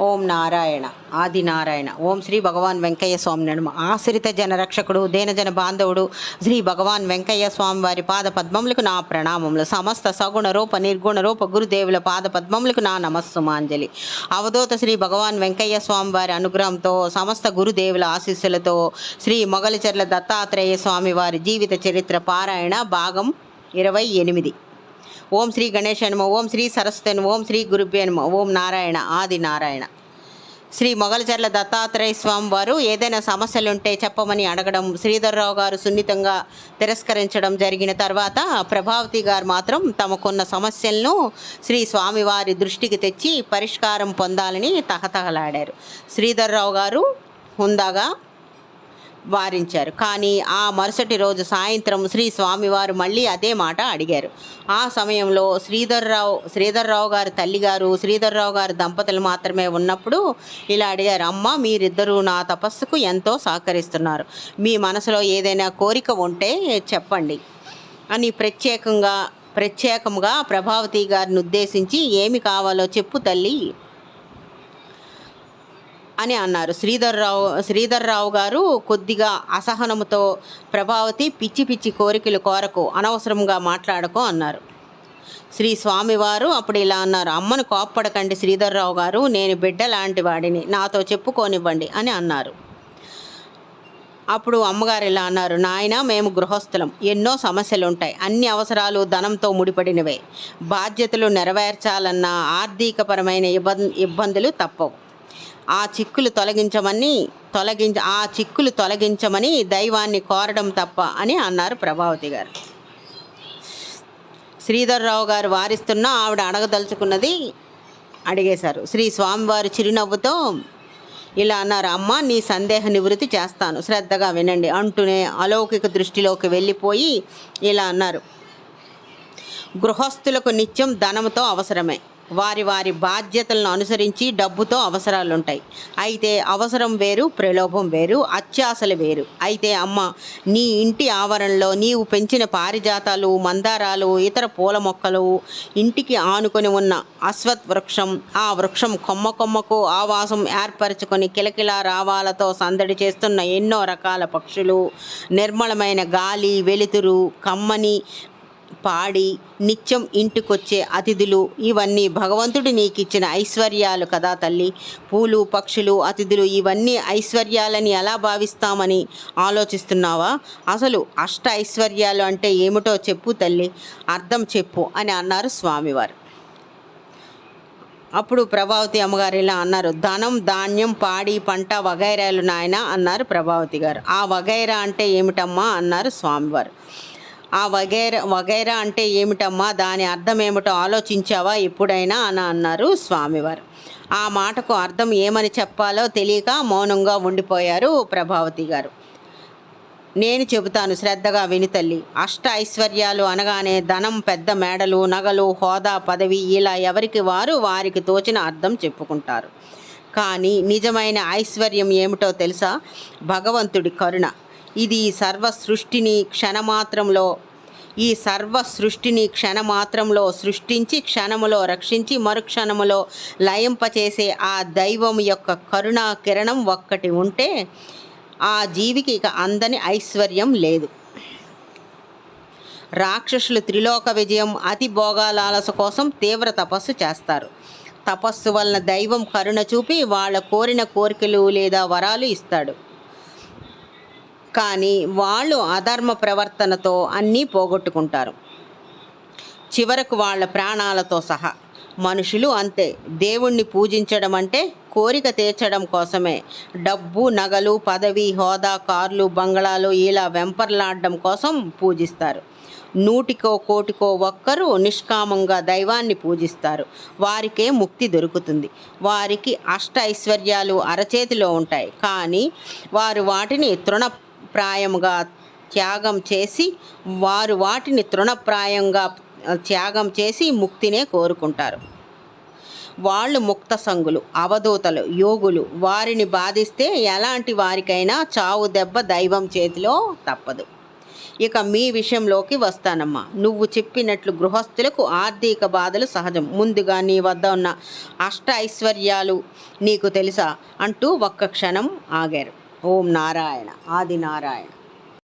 ఓం నారాయణ ఆది నారాయణ ఓం శ్రీ భగవాన్ వెంకయ్య స్వామి నడుమ ఆశ్రిత జనరక్షకుడు దేనజన బాంధవుడు శ్రీ భగవాన్ వెంకయ్య స్వామి వారి పాద పద్మములకు నా ప్రణామములు. సమస్త సగుణ రూప నిర్గుణ రూప గురుదేవుల పాద పద్మములకు నా నమస్సుమాంజలి. అవధూత శ్రీ భగవాన్ వెంకయ్య స్వామి వారి అనుగ్రహంతో సమస్త గురుదేవుల ఆశీస్సులతో శ్రీ మొగలిచెర్ల దత్తాత్రేయ స్వామి వారి జీవిత చరిత్ర పారాయణ భాగం ఇరవై ఎనిమిది. ఓం శ్రీ గణేశ నమ ఓం శ్రీ సరస్వతి నమ ఓం శ్రీ గురుభ్య నమ ఓం నారాయణ ఆది నారాయణ. శ్రీ మొగలచర్ల దత్తాత్రేయ స్వామి వారు ఏదైనా సమస్యలుంటే చెప్పమని అడగడం శ్రీధర్రావు గారు సున్నితంగా తిరస్కరించడం జరిగిన తర్వాత ప్రభావతి గారు మాత్రం తమకున్న సమస్యలను శ్రీ స్వామివారి దృష్టికి తెచ్చి పరిష్కారం పొందాలని తహతహలాడారు. శ్రీధర్రావు గారు హుందాగా వారించారు. కానీ ఆ మరుసటి రోజు సాయంత్రం శ్రీ స్వామివారు మళ్ళీ అదే మాట అడిగారు. ఆ సమయంలో శ్రీధర్రావు శ్రీధర్రావు గారి తల్లిగారు శ్రీధర్రావు గారి దంపతులు మాత్రమే ఉన్నప్పుడు ఇలా అడిగారు అమ్మ మీరిద్దరూ నా తపస్సుకు ఎంతో సహకరిస్తున్నారు. మీ మనసులో ఏదైనా కోరిక ఉంటే చెప్పండి. అని ప్రత్యేకంగా ప్రత్యేకంగా ప్రభావతి గారిని ఉద్దేశించి ఏమి కావాలో చెప్పు తల్లి. అని అన్నారు. శ్రీధర్రావు శ్రీధర్రావు గారు కొద్దిగా అసహనముతో ప్రభావతి పిచ్చి పిచ్చి కోరికలు కోరకు అనవసరంగా మాట్లాడకు అన్నారు. శ్రీ స్వామివారు అప్పుడు ఇలా అన్నారు. అమ్మను కోప్పడకండి శ్రీధర్రావు గారు నేను బిడ్డ లాంటి వాడిని నాతో చెప్పుకోనివ్వండి అని అన్నారు. అప్పుడు అమ్మగారు ఇలా అన్నారు. నాయన మేము గృహస్థులం. ఎన్నో సమస్యలు ఉంటాయి అన్ని అవసరాలు ధనంతో ముడిపడినవే. బాధ్యతలు నెరవేర్చాలన్న ఆర్థికపరమైన ఇబ్బంది ఇబ్బందులు తప్పవు. ఆ చిక్కులు తొలగించమని తొలగించ ఆ చిక్కులు తొలగించమని దైవాన్ని కోరడం తప్ప అని అన్నారు ప్రభావతి గారు. శ్రీధర్రావు గారు వారిస్తున్న ఆవిడ అడగదలుచుకున్నది అడిగేశారు. శ్రీ స్వామివారు చిరునవ్వుతో ఇలా అన్నారు అమ్మ నీ సందేహ నివృత్తి చేస్తాను. శ్రద్ధగా వినండి. అంటూనే అలౌకిక దృష్టిలోకి వెళ్ళిపోయి ఇలా అన్నారు. గృహస్థులకు నిత్యం ధనంతో అవసరమే. వారి వారి బాధ్యతలను అనుసరించి డబ్బుతో అవసరాలు ఉంటాయి అయితే అవసరం వేరు ప్రలోభం వేరు అత్యాశలు వేరు. అయితే అమ్మ నీ ఇంటి ఆవరణలో నీవు పెంచిన పారిజాతాలు మందారాలు ఇతర పూల మొక్కలు ఇంటికి ఆనుకొని ఉన్న అశ్వత్ వృక్షం ఆ వృక్షం కొమ్మ కొమ్మకు ఆవాసం ఏర్పరచుకొని కిలకిల రావాలతో సందడి చేస్తున్న ఎన్నో రకాల పక్షులు నిర్మలమైన గాలి వెలుతురు కమ్మని పాడి నిత్యం ఇంటికొచ్చే అతిథులు ఇవన్నీ భగవంతుడు నీకు ఇచ్చిన ఐశ్వర్యాలు కదా తల్లి. పూలు పక్షులు అతిథులు ఇవన్నీ ఐశ్వర్యాలని ఎలా భావిస్తామని ఆలోచిస్తున్నావా? అసలు అష్ట ఐశ్వర్యాలు అంటే ఏమిటో చెప్పు తల్లి. అర్థం చెప్పు అని అన్నారు స్వామివారు. అప్పుడు ప్రభావతి అమ్మగారు ఇలా అన్నారు ధనం ధాన్యం పాడి పంట వగైరాలు నాయన అన్నారు ప్రభావతి గారు. ఆ వగైరా అంటే ఏమిటమ్మా? అన్నారు స్వామివారు. ఆ వగైరా వగైరా అంటే ఏమిటమ్మా? దాని అర్థం ఏమిటో ఆలోచించావా? ఎప్పుడైనా అని అన్నారు స్వామివారు. ఆ మాటకు అర్థం ఏమని చెప్పాలో తెలియక మౌనంగా ఉండిపోయారు ప్రభావతి గారు. నేను చెబుతాను శ్రద్ధగా విని తల్లి. అష్ట ఐశ్వర్యాలు అనగానే ధనం పెద్ద మేడలు నగలు హోదా పదవి ఇలా ఎవరికి వారు వారికి తోచిన అర్థం చెప్పుకుంటారు. కానీ నిజమైన ఐశ్వర్యం ఏమిటో తెలుసా? భగవంతుడి కరుణ. ఇది సర్వ సృష్టిని క్షణమాత్రంలో ఈ సర్వ సృష్టిని క్షణమాత్రంలో సృష్టించి క్షణములో రక్షించి మరుక్షణములో లయింపచేసే ఆ దైవం యొక్క కరుణా కిరణం ఒక్కటి ఉంటే ఆ జీవికి ఇక అందని ఐశ్వర్యం లేదు. రాక్షసులు త్రిలోక విజయం అతి భోగాలాలస కోసం తీవ్ర తపస్సు చేస్తారు. తపస్సు వలన దైవం కరుణ చూపి వాళ్ళ కోరిన కోరికలు లేదా వరాలు ఇస్తాడు. కానీ వాళ్ళు అధర్మ ప్రవర్తనతో అన్నీ పోగొట్టుకుంటారు. చివరకు వాళ్ళ ప్రాణాలతో సహా మనుషులు అంతే. దేవుణ్ణి పూజించడం అంటే కోరిక తీర్చడం కోసమే. డబ్బు నగలు పదవి హోదా కార్లు బంగళాలు ఇలా వెంపర్లాడడం కోసం పూజిస్తారు. నూటికో కోటికో ఒక్కరు నిష్కామంగా దైవాన్ని పూజిస్తారు. వారికే ముక్తి దొరుకుతుంది. వారికి అష్ట ఐశ్వర్యాలు అరచేతిలో ఉంటాయి. కానీ వారు వాటిని తృణ ప్రాయంగా త్యాగం చేసి వారు వాటిని తృణప్రాయంగా త్యాగం చేసి ముక్తినే కోరుకుంటారు. వాళ్ళు ముక్త సంగులు అవధూతలు యోగులు. వారిని బాధిస్తే ఎలాంటి వారికైనా చావు దెబ్బ దైవం చేతిలో తప్పదు. ఇక మీ విషయంలోకి వస్తానమ్మా. నువ్వు చెప్పినట్లు గృహస్థులకు ఆర్థిక బాధలు సహజం. ముందుగా నీ వద్ద ఉన్న అష్ట ఐశ్వర్యాలు నీకు తెలుసా? అంటూ ఒక్క క్షణం ఆగారు. ఓం నారాయణ ఆది నారాయణ